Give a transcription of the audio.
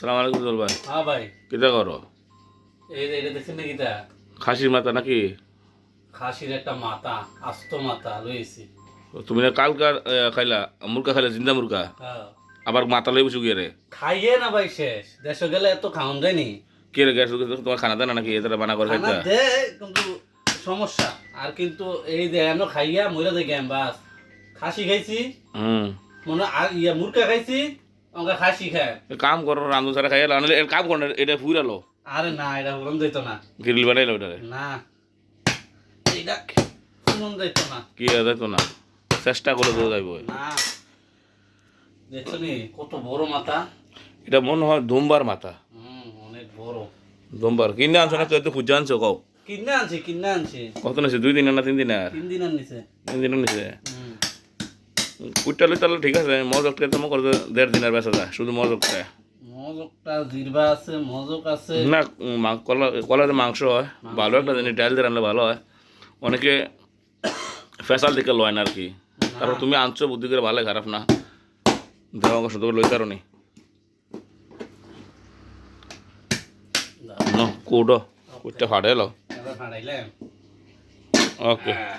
সালাম আলাইকুম জল ভাই হ্যাঁ ভাই। কিতা করো? এটা দেখছেন নাকি তা খাসির মাথা নাকি? খাসির একটা মাথা আস্ত মাথা রয়েছে তুমি না কালকার খাইলা মুরগা খাইলা জিন্দা মুরগা? হ্যাঁ। আবার মাথা লই বসে গিয়ে খাইয়ে না ভাই শেষ। দেশে গেলে এত খাওয়ান যায়নি কে রে গ্যাস তোমার খানা দেয় না নাকি? এটা বানা করে খাইতা? দে কিন্তু সমস্যা। আর কিন্তু এই এনো খাইয়া মরে দেখে বাস। খাসি খাইছি। হুম। মনে আর ইয়া মুরগা খাইছি। আমাকে খাসি খায় কাম করো রান্ধন সারা আনলে কাম করো এটা ফুরালো আরে না এটা দিত না। গ্রিল না। এটা দিত না। কি তো না। চেষ্টা করে যাইব না। দেখছ নি কত বড় মাথা। এটা মনে হয় ধুমবার মাথা। হুম অনেক বড়। ধুমবার কিনে আনছো না তো খুঁজে আনছো কও। কিনে আনছি কিনে আনছি। কত নিছে দুই দিন না তিন দিন তিন দিন আনিছে তিন দিন নিছে কুইটালে তাহলে ঠিক আছে মজকটা তো করো দেড় দিনের বেসা যায় শুধু মজকটা মজকটা জিরবা আছে মজক আছে। না কলা কলাতে মাংস হয় ভালো একটা জিনিস ডাল দিয়ে রান্না ভালো হয়। অনেকে ফেসাল দিকে লয় না আর কি। তারপর তুমি আনছো বুদ্ধি করে ভালো খারাপ না। দেওয়া শুধু লই কারও নি। ন কুটো কুটটা ফাটে এলো এবার ওকে। আহ,